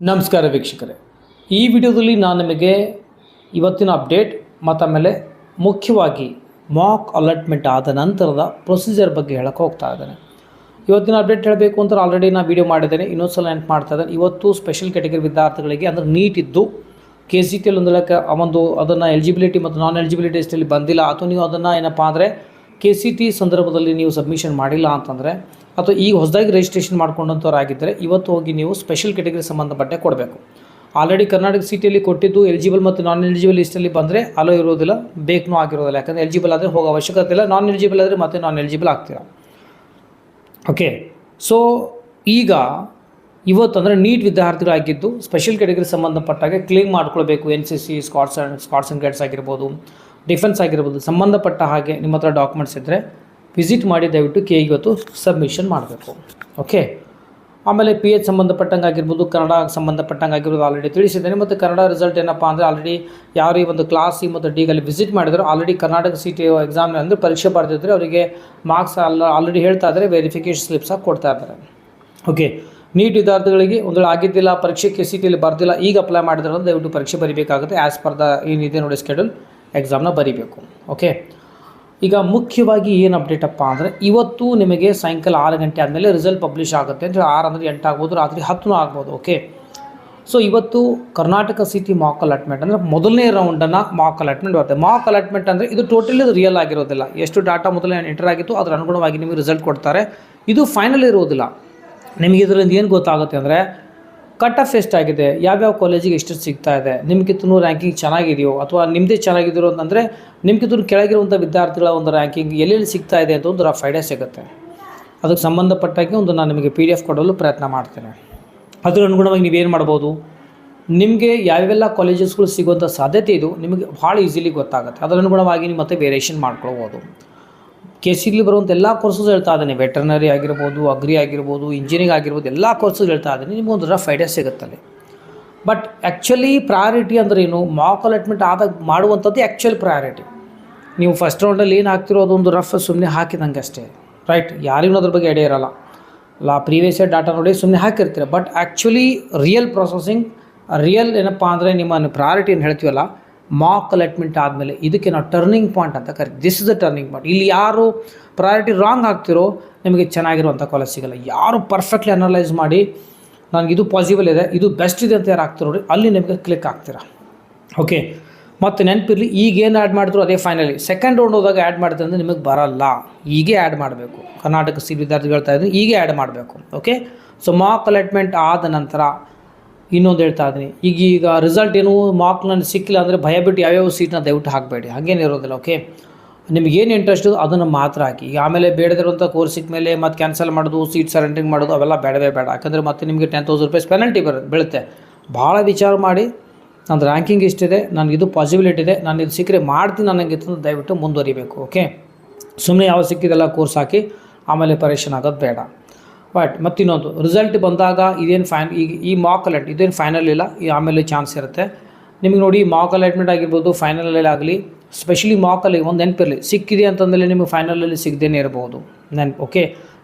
ನಮಸ್ಕಾರ ವೀಕ್ಷಕರೇ. ಈ ವಿಡಿಯೋದಲ್ಲಿ ನಾನು ನಿಮಗೆ ಇವತ್ತಿನ ಅಪ್ಡೇಟ್, ಮತ್ತು ಆಮೇಲೆ ಮುಖ್ಯವಾಗಿ ಮಾಕ್ ಅಲಾಟ್ಮೆಂಟ್ ಆದ ನಂತರದ ಪ್ರೊಸೀಜರ್ ಬಗ್ಗೆ ಹೇಳಕ್ಕೆ ಹೋಗ್ತಾ ಇದ್ದೇನೆ. ಇವತ್ತಿನ ಅಪ್ಡೇಟ್ ಹೇಳಬೇಕು ಅಂತ ಆಲ್ರೆಡಿ ನಾನು ವಿಡಿಯೋ ಮಾಡಿದ್ದೇನೆ. ಇನ್ನೊಂದು ಸಲ ನೆನ್ಪು ಮಾಡ್ತಾ ಇದ್ದೇನೆ. ಇವತ್ತು ಸ್ಪೆಷಲ್ ಕ್ಯಾಟಗರಿ ವಿದ್ಯಾರ್ಥಿಗಳಿಗೆ ಅಂದರೆ ನೀಟ್ ಇದ್ದು ಕೆ ಸಿ ಟಿ ಒಂದು ಒಂದು ಅದನ್ನು ಎಲಿಜಿಬಿಲಿಟಿ ಮತ್ತು ನಾನ್ ಎಲಿಜಿಬಿಲಿಟಿ ಎಷ್ಟಲ್ಲಿ ಬಂದಿಲ್ಲ. ಅಥವಾ ನೀವು ಅದನ್ನು ಏನಪ್ಪ ಅಂದರೆ ಕೆ ಸಿ ಟಿ ಸಂದರ್ಭದಲ್ಲಿ ನೀವು ಸಬ್ಮಿಷನ್ ಮಾಡಿಲ್ಲ ಅಂತಂದರೆ, ಅಥವಾ ಈಗ ಹೊಸದಾಗಿ ರಿಜಿಸ್ಟ್ರೇಷನ್ ಮಾಡ್ಕೊಂಡಂಥವ್ರಾಗಿದ್ದರೆ ಇವತ್ತು ಹೋಗಿ ನೀವು ಸ್ಪೆಷಲ್ ಕ್ಯಾಟಗರಿ ಸಂಬಂಧಪಟ್ಟೆ ಕೊಡಬೇಕು. ಆಲ್ರೆಡಿ ಕರ್ನಾಟಕ ಸಿಟಿಯಲ್ಲಿ ಕೊಟ್ಟಿದ್ದು ಎಲಿಜಿಬಲ್ ಮತ್ತು ನಾನ್ ಎಲಿಜಿಬಲ್ ಲಿಸ್ಟಲ್ಲಿ ಬಂದರೆ ಅಲೋ ಇರೋದಿಲ್ಲ, ಬೇಕೂ ಆಗಿರೋದಿಲ್ಲ. ಯಾಕಂದರೆ ಎಲಿಜಿಬಲ್ ಆದರೆ ಹೋಗೋ ಅವಶ್ಯಕತೆ ಇಲ್ಲ ನಾನ್ ಎಲಿಜಿಬಲ್ ಆದರೆ ಮತ್ತೆ ನಾನ್ ಎಲಿಜಿಬಲ್ ಆಗ್ತೀರಾ? ಓಕೆ ಸೊ ಈಗ ಇವತ್ತು ಅಂದರೆ ನೀಟ್ ವಿದ್ಯಾರ್ಥಿಗಳಾಗಿದ್ದು ಸ್ಪೆಷಲ್ ಕ್ಯಾಟಗರಿ ಸಂಬಂಧಪಟ್ಟಾಗೆ ಕ್ಲೇಮ್ ಮಾಡ್ಕೊಳ್ಬೇಕು N C C scouts and scouts and guides ಆಗಿರ್ಬೋದು ಡಿಫೆನ್ಸ್ ಆಗಿರ್ಬೋದು, ಸಂಬಂಧಪಟ್ಟ ಹಾಗೆ ನಿಮ್ಮ ಹತ್ರ ಡಾಕ್ಯುಮೆಂಟ್ಸ್ ಇದ್ದರೆ ವಿಸಿಟ್ ಮಾಡಿ ದಯವಿಟ್ಟು ಕೆ ಇವತ್ತು ಸಬ್ಮಿಷನ್ ಮಾಡಬೇಕು. ಓಕೆ ಆಮೇಲೆ ಪಿ ಎಚ್ ಸಂಬಂಧಪಟ್ಟಂಗೆ ಆಗಿರ್ಬೋದು, ಕನ್ನಡ ಸಂಬಂಧಪಟ್ಟಂಗೆ ಆಗಿರ್ಬೋದು ಆಲ್ರೆಡಿ ತಿಳಿಸಿದ್ದೇನೆ. ಮತ್ತು ಕನ್ನಡ ರಿಸಲ್ಟ್ ಏನಪ್ಪ ಅಂದರೆ ಆಲ್ರೆಡಿ ಯಾರು ಈ ಒಂದು ಕ್ಲಾಸ್ ಸಿ ಮತ್ತು ಡಿಗಲ್ಲಿ ವಿಸಿಟ್ ಮಾಡಿದ್ರು already Karnataka C T exam ಅಂದರೆ ಪರೀಕ್ಷೆ ಬರೆದಿದ್ರೆ ಅವರಿಗೆ ಮಾರ್ಕ್ಸ್ ಅಲ್ಲ ಆಲ್ರೆಡಿ ಹೇಳ್ತಾ ಇದ್ದಾರೆ ವೆರಿಫಿಕೇಷನ್ ಸ್ಲಿಪ್ಸ್ ಆಗಿ ಕೊಡ್ತಾ ಇದ್ದಾರೆ. ಓಕೆ ನೀಟ್ ವಿದ್ಯಾರ್ಥಿಗಳಿಗೆ ಒಂದು ಆಗಿದ್ದಿಲ್ಲ ಪರೀಕ್ಷೆ ಕೆ ಸಿ ಟಿಲಿ ಬರ್ದಿಲ್ಲ, ಈಗ ಅಪ್ಲೈ ಮಾಡಿದ್ರೆ ದಯವಿಟ್ಟು ಪರೀಕ್ಷೆ ಬರೀಬೇಕಾಗುತ್ತೆ ಆ್ಯಸ್ ಪರ್ ದ ಏನಿದೆ ನೋಡಿ ಸ್ಕೆಡ್ಯೂಲ್ ಎಕ್ಸಾಮ್ನ ಬರೀಬೇಕು ಓಕೆ ಈಗ ಮುಖ್ಯವಾಗಿ ಏನು ಅಪ್ಡೇಟ್ ಅಪ್ಪ ಅಂದರೆ ಇವತ್ತು ನಿಮಗೆ ಸಾಯಂಕಾಲ ಆರು ಗಂಟೆ ಆದಮೇಲೆ ರಿಸಲ್ಟ್ ಪಬ್ಲಿಷ್ ಆಗುತ್ತೆ ಅಂದರೆ ಆರು ಅಂದರೆ ಎಂಟು ಆಗ್ಬೋದು, ರಾತ್ರಿ ಹತ್ತು ಆಗ್ಬೋದು ಓಕೆ ಸೊ ಇವತ್ತು ಕರ್ನಾಟಕ ಸಿಟಿ ಮಾಕ್ ಅಲಾಟ್ಮೆಂಟ್ ಅಂದರೆ ಮೊದಲನೇ ರೌಂಡನ್ನು ಮಾಕ್ ಅಲಾಟ್ಮೆಂಟ್ ಬರುತ್ತೆ. ಮಾಕ್ ಅಲಾಟ್ಮೆಂಟ್ ಅಂದರೆ ಇದು ಟೋಟಲಿ ರಿಯಲ್ ಆಗಿರೋದಿಲ್ಲ. ಎಷ್ಟು ಡಾಟಾ ಮೊದಲೇ ಎಂಟರ್ ಆಗಿತ್ತು, ಅದರ ಅನುಗುಣವಾಗಿ ನಿಮಗೆ ರಿಸಲ್ಟ್ ಕೊಡ್ತಾರೆ. ಇದು ಫೈನಲ್ ಇರೋದಿಲ್ಲ. ನಿಮಗೆ ಇದರಿಂದ ಏನು ಗೊತ್ತಾಗುತ್ತೆ ಅಂದರೆ ಕಟ್ ಆಫ್ ಎಷ್ಟಾಗಿದೆ ಯಾವ್ಯಾವ ಕಾಲೇಜಿಗೆ ಎಷ್ಟು ಸಿಗ್ತಾ ಇದೆ? ನಿಮ್ಗಿಂತನೂ ರ್ಯಾಂಕಿಂಗ್ ಚೆನ್ನಾಗಿದೆಯೋ? ಅಥವಾ ನಿಮ್ಮದೇ ಚೆನ್ನಾಗಿದ್ದೀರೋ ಅಂತಂದರೆ ನಿಮ್ಗಿಂತನೂ ಕೆಳಗಿರುವಂಥ ವಿದ್ಯಾರ್ಥಿಗಳ ಒಂದು ರ್ಯಾಂಕಿಂಗ್ ಎಲ್ಲೆಲ್ಲಿ ಸಿಗ್ತಾ ಇದೆ ಅಂತ ಒಂದು ರಫ್ ಐಡಿಯಾ ಸಿಗುತ್ತೆ. ಅದಕ್ಕೆ ಸಂಬಂಧಪಟ್ಟಾಗೆ ಒಂದು ನಾನು ನಿಮಗೆ ಪಿ ಡಿ ಎಫ್ ಕೊಡಲು ಪ್ರಯತ್ನ ಮಾಡ್ತೇನೆ. ಅದರ ಅನುಗುಣವಾಗಿ ನೀವೇನು ಮಾಡ್ಬೋದು? ನಿಮಗೆ ಯಾವೆಲ್ಲ ಕಾಲೇಜಸ್ಗಳು ಸಿಗುವಂಥ ಸಾಧ್ಯತೆ ಇದು, ನಿಮಗೆ ಭಾಳ ಈಸಿಲಿ ಗೊತ್ತಾಗುತ್ತೆ. ಅದರ ಅನುಗುಣವಾಗಿ ನೀವು ಮತ್ತೆ ವೇರಿಯೇಷನ್ ಮಾಡ್ಕೊಳ್ಬೋದು. ಕೆ ಸಿಲಿ ಬರುವಂಥ ಎಲ್ಲ ಕೋರ್ಸಸ್ ಹೇಳ್ತಾ ಇದ್ದೀನಿ. ವೆಟರ್ನರಿ ಆಗಿರ್ಬೋದು ಅಗ್ರಿ ಆಗಿರ್ಬೋದು ಇಂಜಿನಿಯರಿಂಗ್ ಆಗಿರ್ಬೋದು, ಎಲ್ಲ ಕೋರ್ಸಸ್ ಹೇಳ್ತಾ ಇದ್ದೀನಿ. ನಿಮಗೊಂದು ರಫ್ ಐಡಿಯಾ ಸಿಗುತ್ತಲ್ಲಿ. ಬಟ್ ಆ್ಯಕ್ಚುಲಿ ಪ್ರಯಾರಿಟಿ ಅಂದರೆ ಏನು? ಮಾಕ್ ಅಲಾಟ್ಮೆಂಟ್ ಆದಾಗ ಮಾಡುವಂಥದ್ದು ಆ್ಯಕ್ಚುಲ್ ಪ್ರಯಾರಿಟಿ ನೀವು ಫಸ್ಟ್ ರೌಂಡಲ್ಲಿ ಏನು ಹಾಕ್ತಿರೋ ಅದೊಂದು ರಫ್ ಸುಮ್ಮನೆ ಹಾಕಿದಂಗೆ ಅಷ್ಟೇ. ರೈಟ್ ಯಾರಿಗೂ ಅದ್ರ ಬಗ್ಗೆ ಐಡಿಯಾ ಇರಲ್ಲ. ಅಲ್ಲ ಪ್ರೀವಿಯಸ್ ಇಯರ್ ಡಾಟಾ ನೋಡಿ ಸುಮ್ಮನೆ ಹಾಕಿರ್ತೀರ. But actually real processing real ಏನಪ್ಪ ಅಂದರೆ ನಿಮ್ಮ ಪ್ರಯಾರಿಟಿ ಏನು ಹೇಳ್ತೀವಲ್ಲ? ಮಾಕ್ ಅಲಾಟ್ಮೆಂಟ್ ಆದಮೇಲೆ ಇದಕ್ಕೆ ನಾವು ಟರ್ನಿಂಗ್ ಪಾಯಿಂಟ್ ಅಂತ ಕರಿತೀವಿ. This is the turning point ಇಲ್ಲಿ ಯಾರು ಪ್ರಯಾರಿಟಿ ರಾಂಗ್ ಆಗ್ತಿರೋ ನಿಮಗೆ ಚೆನ್ನಾಗಿರುವಂಥ ಕಾಲೇಜ್ ಸಿಗಲ್ಲ. ಯಾರು ಪರ್ಫೆಕ್ಟ್ಲಿ ಅನಲೈಸ್ ಮಾಡಿ ನನಗೆ ಇದು ಪಾಸಿಬಲ್ ಇದೆ, ಇದು ಬೆಸ್ಟ್ ಇದೆ ಅಂತ ಯಾರು ಆಗ್ತಿರೋ ನೋಡಿ, ಅಲ್ಲಿ ನಿಮಗೆ ಕ್ಲಿಕ್ ಆಗ್ತೀರಾ ಓಕೆ ಮತ್ತು ನೆನಪಿರಲಿ, ಈಗ ಏನು ಆ್ಯಡ್ ಮಾಡಿದ್ರು ಅದೇ ಫೈನಲಿ ಸೆಕೆಂಡ್ ರೌಂಡ್ ಹೋದಾಗ ಆ್ಯಡ್ ಮಾಡಿದ್ರೆ ಅಂದರೆ ನಿಮಗೆ ಬರಲ್ಲ. ಈಗೇ ಆ್ಯಡ್ ಮಾಡಬೇಕು. ಕರ್ನಾಟಕ ಸಿ ವಿದ್ಯಾರ್ಥಿಗಳು ಹೇಳ್ತಾ ಇದ್ದೀನಿ ಈಗೇ ಆ್ಯಡ್ ಮಾಡಬೇಕು. ಓಕೆ ಸೊ ಮಾಕ್ ಅಲಾಟ್ಮೆಂಟ್ ಆದ ನಂತರ ಇನ್ನೊಂದು ಹೇಳ್ತಾ ಇದ್ದೀನಿ. ಈಗ ಈಗ ರಿಸಲ್ಟ್ ಏನು ಮಾರ್ಕ್ ನನಗೆ ಸಿಕ್ಕಿಲ್ಲ ಅಂದರೆ ಭಯ ಬಿಟ್ಟು ಯಾವ್ಯಾವ ಸೀಟ್ನ ದಯವಿಟ್ಟು ಹಾಕಬೇಡಿ. ಹಾಗೇನು ಇರೋದಿಲ್ಲ ಓಕೆ ನಿಮಗೇನು ಇಂಟ್ರೆಸ್ಟ್ ಅದನ್ನು ಮಾತ್ರ ಹಾಕಿ. ಈಗ ಆಮೇಲೆ ಬೇಡದಿರುವಂಥ ಕೋರ್ಸ್ ಮೇಲೆ ಮತ್ತು ಕ್ಯಾನ್ಸಲ್ ಮಾಡೋದು ಸೀಟ್ ಸರೆಂಡ್ರಿಂಗ್ ಮಾಡೋದು, ಅವೆಲ್ಲ ಬೇಡವೇ ಬೇಡ. ಯಾಕಂದರೆ ಮತ್ತೆ ನಿಮಗೆ ಟೆನ್ ತೌಸಂಡ್ ರುಪೀಸ್ ಪೆನಲ್ಟಿ ಬರ, ಬೀಳುತ್ತೆ. ಭಾಳ ವಿಚಾರ ಮಾಡಿ, ನಂದು ರ್ಯಾಂಕಿಂಗ್ ಇಷ್ಟಿದೆ ನನಗಿದು ಪಾಸಿಬಿಲಿಟಿ ಇದೆ, ನಾನು ಇದು ಸಿಕ್ಕರೆ ಮಾಡ್ತೀನಿ ನನಗೆ ದಯವಿಟ್ಟು ಮುಂದುವರಿಬೇಕು ಓಕೆ ಸುಮ್ಮನೆ ಯಾವ ಸಿಕ್ಕಿದೆಲ್ಲ ಕೋರ್ಸ್ ಹಾಕಿ, ಆಮೇಲೆ ಪರೀಕ್ಷೆ ಆಗೋದು ಬೇಡ. ಬಟ್ ಮತ್ತಿನ್ನೊಂದು ರಿಸಲ್ಟ್ ಬಂದಾಗ ಇದೇನು ಫೈನ್ ಈಗ ಈ ಮಾಕ್ ಅಲರ್ಟ್ ಇದೇನು ಫೈನಲ್ ಇಲ್ಲ, ಈ ಆಮೇಲೆ ಚಾನ್ಸ್ ಇರುತ್ತೆ. ನಿಮಗೆ ನೋಡಿ ಮಾಕ್ ಅಲರ್ಟ್ಮೆಂಟ್ ಆಗಿರ್ಬೋದು ಫೈನಲಲ್ಲಿ ಆಗಲಿ ಸ್ಪೆಷಲಿ ಮಾಕಲ್ಲಿ ಒಂದು ನೆನಪಿರಲಿ ಸಿಕ್ಕಿದೆ ಅಂತಂದರೆ ನಿಮಗೆ ಫೈನಲಲ್ಲಿ ಸಿಗದೇನೆ ಇರಬಹುದು ನೆನಪು ಓಕೆ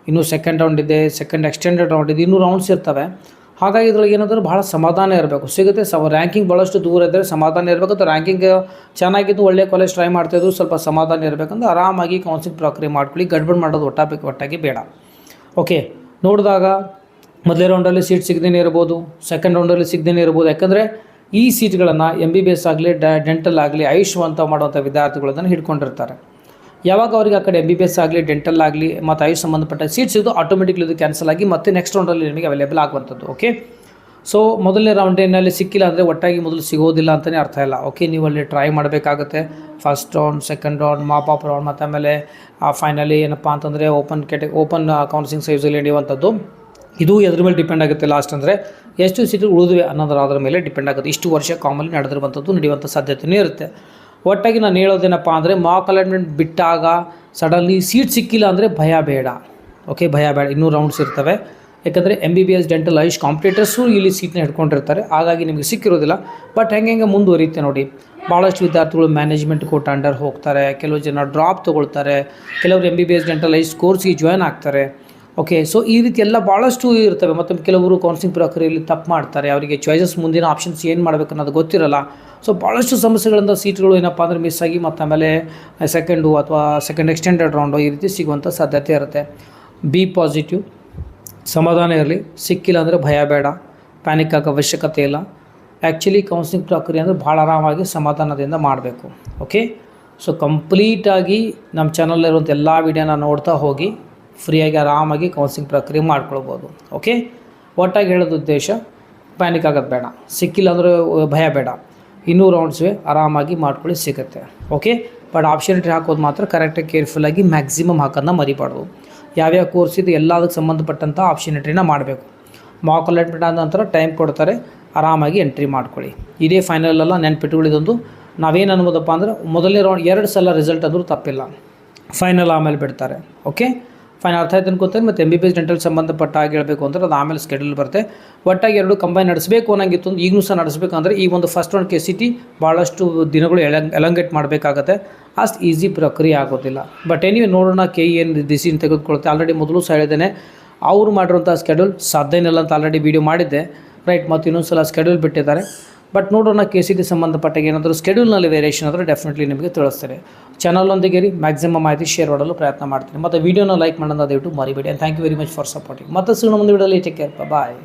ಇನ್ನೂ ಸೆಕೆಂಡ್ ರೌಂಡ್ ಇದೆ ಸೆಕೆಂಡ್ ಎಕ್ಸ್ಟೆಂಡೆಡ್ ರೌಂಡ್ ಇದೆ ಇನ್ನೂ ರೌಂಡ್ಸ್ ಇರ್ತವೆ. ಹಾಗಾಗಿ ಇದ್ರೊಳಗೆ ಏನಾದರೂ ಭಾಳ ಸಮಾಧಾನ ಇರಬೇಕು. ಸಿಗುತ್ತೆ ಸ ರ್ಯಾಂಕಿಂಗ್ ಭಾಳಷ್ಟು ದೂರ ಇದ್ದರೆ ಸಮಾಧಾನ ಇರಬೇಕು. ಅಥವಾ ರ್ಯಾಂಕಿಂಗ್ ಚೆನ್ನಾಗಿದ್ದು ಒಳ್ಳೆ ಕಾಲೇಜ್ ಟ್ರೈ ಮಾಡ್ತಾಯಿದ್ರು ಸ್ವಲ್ಪ ಸಮಾಧಾನ ಇರಬೇಕಂದ್ರೆ ಆರಾಮಾಗಿ ಕೌನ್ಸಿಲ್ ಪ್ರಕ್ರಿಯೆ ಮಾಡ್ಕೊಳ್ಳಿ. ಗಡ್ಬಡ್ ಮಾಡೋದು ಒಟ್ಟಾಪಿಕ್ ಒಟ್ಟಾಗಿ ಬೇಡ. ಓಕೆ ನೋಡಿದಾಗ ಮೊದಲೇ ರೌಂಡಲ್ಲಿ ಸೀಟ್ ಸಿಗದೇ ಇರ್ಬೋದು ಸೆಕೆಂಡ್ ರೌಂಡಲ್ಲಿ ಸಿಗದೇ ಇರ್ಬೋದು. ಯಾಕಂದರೆ ಈ ಸೀಟ್ಗಳನ್ನು ಎಂ ಬಿ ಬಿ ಎಸ್ ಆಗಲಿ, ಡ ಡೆಂಟಲ್ ಆಗಲಿ ಆಯುಷ್ ಅಂತ ಮಾಡುವಂಥ ವಿದ್ಯಾರ್ಥಿಗಳನ್ನು ಹಿಡ್ಕೊಂಡಿರ್ತಾರೆ. ಯಾವಾಗ ಅವರಿಗೆ ಆ ಕಡೆ ಎಂ ಬಿ ಬಿ ಎಸ್ ಆಗಲಿ ಡೆಂಟಲ್ ಆಗಲಿ, ಮತ್ತು ಆಯುಷ್ ಸಂಬಂಧಪಟ್ಟ ಸೀಟ್ ಸಿಗೋದು ಆಟೋಮೆಟಿಕ್ಲಿ ಇದು ಕ್ಯಾನ್ಸಲ್ ಆಗಿ ಮತ್ತೆ ನೆಕ್ಸ್ಟ್ ರೌಂಡಲ್ಲಿ ನಿಮಗೆ ಅವೈಲೇಬಲ್ ಆಗುವಂಥದ್ದು ಓಕೆ ಸೊ ಮೊದಲನೇ ರೌಂಡಿನಲ್ಲಿ ಸಿಕ್ಕಿಲ್ಲ ಅಂದರೆ ಒಟ್ಟಾಗಿ ಮೊದಲು ಸಿಗೋದಿಲ್ಲ ಅಂತಲೇ ಅರ್ಥ ಇಲ್ಲ. ಓಕೆ ನೀವು ಅಲ್ಲಿ ಟ್ರೈ ಮಾಡಬೇಕಾಗುತ್ತೆ. First round second round mop up round ಮತ್ತು ಆಮೇಲೆ ಫೈನಲಿ ಏನಪ್ಪ ಅಂತಂದರೆ ಓಪನ್ ಕೆಟ ಓಪನ್ ಕೌನ್ಸಿಂಗ್ ಸೈಜಲ್ಲಿ ನಡೆಯುವಂಥದ್ದು. ಇದು ಎದ್ರ ಮೇಲೆ ಡಿಪೆಂಡ್ ಆಗುತ್ತೆ ಲಾಸ್ಟ್ ಅಂದರೆ. ಎಷ್ಟು ಸೀಟು ಉಳಿದಿವೆ ಅನ್ನೋದ್ರ ಅದರ ಮೇಲೆ ಡಿಪೆಂಡ್ ಆಗುತ್ತೆ. ಇಷ್ಟು ವರ್ಷ ಕಾಮಲ್ಲಿ ನಡೆದಿರುವಂಥದ್ದು, ನಡೆಯುವಂಥ ಸಾಧ್ಯತೆಯೂ ಇರುತ್ತೆ. ಒಟ್ಟಾಗಿ ನಾನು ಹೇಳೋದೇನಪ್ಪ ಅಂದರೆ ಮಾಕ್ ಅಲೈನ್ಮೆಂಟ್ ಬಿಟ್ಟಾಗ ಸಡನ್ಲಿ ಸೀಟ್ ಸಿಕ್ಕಿಲ್ಲ ಅಂದರೆ ಭಯ ಬೇಡ. ಓಕೆ ಭಯ ಬೇಡ. ಇನ್ನೂ ರೌಂಡ್ಸ್ ಇರ್ತವೆ. ಯಾಕಂದರೆ M B B S dental AYUSH competitors ಇಲ್ಲಿ ಸೀಟ್ನ ಹಿಡ್ಕೊಂಡಿರ್ತಾರೆ. ಹಾಗಾಗಿ ನಿಮಗೆ ಸಿಕ್ಕಿರೋದಿಲ್ಲ. ಬಟ್ ಹೆಂಗೆ ಹೆಂಗೆ ಮುಂದುವರಿಯುತ್ತೆ ನೋಡಿ. ಭಾಳಷ್ಟು ವಿದ್ಯಾರ್ಥಿಗಳು ಮ್ಯಾನೇಜ್ಮೆಂಟ್ ಕೋಟ ಅಂಡರ್ ಹೋಗ್ತಾರೆ. ಕೆಲವು ಜನ ಡ್ರಾಪ್ ತೊಗೊಳ್ತಾರೆ. ಕೆಲವರು M B B S dental AYUSH ಕೋರ್ಸ್ಗೆ ಜಾಯ್ನ್ ಆಗ್ತಾರೆ. ಓಕೆ ಸೊ ಈ ರೀತಿ ಎಲ್ಲ ಭಾಳಷ್ಟು ಇರ್ತವೆ. ಮತ್ತು ಕೆಲವರು ಕೌನ್ಸಿಲಿಂಗ್ ಪ್ರಕ್ರಿಯೆಯಲ್ಲಿ ತಪ್ಪು ಮಾಡ್ತಾರೆ. ಅವರಿಗೆ ಚಾಯ್ಸಸ್ ಮುಂದಿನ ಆಪ್ಷನ್ಸ್ ಏನು ಮಾಡಬೇಕು ಅನ್ನೋದು ಗೊತ್ತಿರಲ್ಲ. ಸೊ ಭಾಳಷ್ಟು ಸಮಸ್ಯೆಗಳಿಂದ ಸೀಟ್ಗಳು ಏನಪ್ಪ ಅಂದರೆ ಮಿಸ್ ಆಗಿ ಮತ್ತು ಆಮೇಲೆ ಸೆಕೆಂಡು ಅಥವಾ ಸೆಕೆಂಡ್ ಎಕ್ಸ್ಟೆಂಡೆಡ್ ರೌಂಡು ಈ ರೀತಿ ಸಿಗುವಂಥ ಸಾಧ್ಯತೆ ಇರುತ್ತೆ. ಬಿ ಪಾಸಿಟಿವ್ ಸಮಾಧಾನ ಇರಲಿ, ಸಿಕ್ಕಿಲ್ಲ ಅಂದರೆ ಭಯ ಬೇಡ ಪ್ಯಾನಿಕ್ ಆಗೋ ಅವಶ್ಯಕತೆ ಇಲ್ಲ. ಆ್ಯಕ್ಚುಲಿ ಕೌನ್ಸಿಲಿಂಗ್ ಪ್ರಕ್ರಿಯೆ ಅಂದರೆ ಭಾಳ ಆರಾಮಾಗಿ ಸಮಾಧಾನದಿಂದ ಮಾಡಬೇಕು ಓಕೆ ಸೊ ಕಂಪ್ಲೀಟಾಗಿ ನಮ್ಮ ಚಾನಲಲ್ಲಿರುವಂಥ ಎಲ್ಲ ವೀಡಿಯೋನ ನೋಡ್ತಾ ಹೋಗಿ ಫ್ರೀಯಾಗಿ ಆರಾಮಾಗಿ ಕೌನ್ಸಿಲಿಂಗ್ ಪ್ರಕ್ರಿಯೆ ಮಾಡ್ಕೊಳ್ಬೋದು ಓಕೆ ಒಟ್ಟಾಗಿ ಹೇಳೋದು ಉದ್ದೇಶ ಪ್ಯಾನಿಕ್ ಆಗೋದು ಬೇಡ, ಸಿಕ್ಕಿಲ್ಲ ಅಂದರೆ ಭಯ ಬೇಡ. ಇನ್ನೂ ರೌಂಡ್ಸ್ವೆ ಆರಾಮಾಗಿ ಮಾಡ್ಕೊಳ್ಳಿ ಸಿಗುತ್ತೆ ಓಕೆ ಬಟ್ ಆಪ್ಷನಿಟಿ ಹಾಕೋದು ಮಾತ್ರ ಕರೆಕ್ಟಾಗಿ ಕೇರ್ಫುಲ್ಲಾಗಿ ಮ್ಯಾಕ್ಸಿಮಮ್ ಹಾಕೋದನ್ನ ಮರಿಬಾರ್ದು. ಯಾವ್ಯಾವ ಕೋರ್ಸ್ ಇದು ಎಲ್ಲದಕ್ಕೆ ಸಂಬಂಧಪಟ್ಟಂಥ ಆಪ್ಷನಿಟಿನ ಮಾಡಬೇಕು. ಮಾಕ್ ಅಲಾಟ್ಮೆಂಟ್ ಆದ ನಂತರ ಟೈಮ್ ಕೊಡ್ತಾರೆ, ಆರಾಮಾಗಿ ಎಂಟ್ರಿ ಮಾಡ್ಕೊಳ್ಳಿ. ಇದೇ ಫೈನಲ್ ನೆನ್ಪಿಟ್ಕೊಳ್ಳಿದೊಂದು. ನಾವೇನು ಅನ್ಬೋದಪ್ಪ ಅಂದ್ರೆ ಮೊದಲನೇ ರೌಂಡ್ ಎರಡು ಸಲ ರಿಸಲ್ಟ್ ಅಂದರೂ ತಪ್ಪಿಲ್ಲ. ಫೈನಲ್ ಆಮೇಲೆ ಬಿಡ್ತಾರೆ ಓಕೆ ಫೈನ್ ಅರ್ಥ ಆಯ್ತು ಅನ್ಕೋತಾರೆ ಮತ್ತು M B B S dental ಸಂಬಂಧಪಟ್ಟ ಹಾಗೆ ಹೇಳಬೇಕು ಅಂದ್ರೆ ಅದು ಆಮೇಲೆ ಸ್ಕೆಡ್ಯೂಲ್ ಬರುತ್ತೆ. ಒಟ್ಟಾಗಿ ಎರಡು ಕಂಬೈನ್ ನಡೆಸಬೇಕು ಅನ್ನೋಂಗಿತ್ತು ಅಂದ್ರೆ ಈಗಲೂ ಸಹ ನಡೆಸಬೇಕಂದ್ರೆ ಈ ಒಂದು ಫಸ್ಟ್ ಒಂದು ಕೆ ಸಿ ಟಿ ಭಾಳಷ್ಟು ದಿನಗಳು ಎಲಂಗ್ ಎಲಂಗೇಟ್ ಮಾಡಬೇಕಾಗತ್ತೆ. ಅಷ್ಟು ಈಸಿ ಪ್ರಕ್ರಿಯೆ ಆಗೋದಿಲ್ಲ. ಬಟ್ ಎನಿವೆ ನೋಡೋಣ ಕೆ ಏನು ಡಿಸಿಷನ್ ತೆಗೆದುಕೊಳುತ್ತೆ ಆಲ್ರೆಡಿ ಮೊದಲು ಸಹ ಹೇಳಿದ್ದೇನೆ, ಅವರು ಮಾಡಿರುವಂಥ ಸ್ಕೆಡ್ಯೂಲ್ ಸಾಧ್ಯನಿಲ್ಲ ಅಂತ ಆಲ್ರೆಡಿ ವೀಡಿಯೋ ಮಾಡಿದ್ದೆ. ರೈಟ್ ಮತ್ತು ಇನ್ನೊಂದು ಸಲ ಸ್ಕೆಡ್ಯೂಲ್ ಬಿಟ್ಟಿದ್ದಾರೆ. ಬಟ್ ನೋಡೋಣ ಕೆ ಸಿ ಟಿ ಸಂಬಂಧಪಟ್ಟ ಏನಾದರೂ ಸ್ಕೆಡ್ಯೂಲ್ನಲ್ಲಿ ವೇರಿಯೇಷನ್ ಆದರೆ ಡೆಫಿನೆಟ್ಲಿ ನಿಮಗೆ ತಿಳಿಸ್ತಾರೆ ಚಾನಲ್ನೊಂದಿಗೆ ರೀ ಮ್ಯಾಕ್ಸಿಮಮ್ ಮಾಹಿತಿ ಶೇರ್ ಮಾಡಲು ಪ್ರಯತ್ನ ಮಾಡ್ತೀನಿ. ಮತ್ತು ವೀಡಿಯೋನ ಲೈಕ್ ಮಾಡೋಣ ದಯವಿಟ್ಟು ಮರಿಬೇಡಿ. And thank you very much for supporting ಮತ್ತೆ ಸಿಗೋಣ ಮುಂದೆ ವಿಡಿಯೋಲಿ ಟೇಕ್ ಕೇರ್ ಬಾಯ್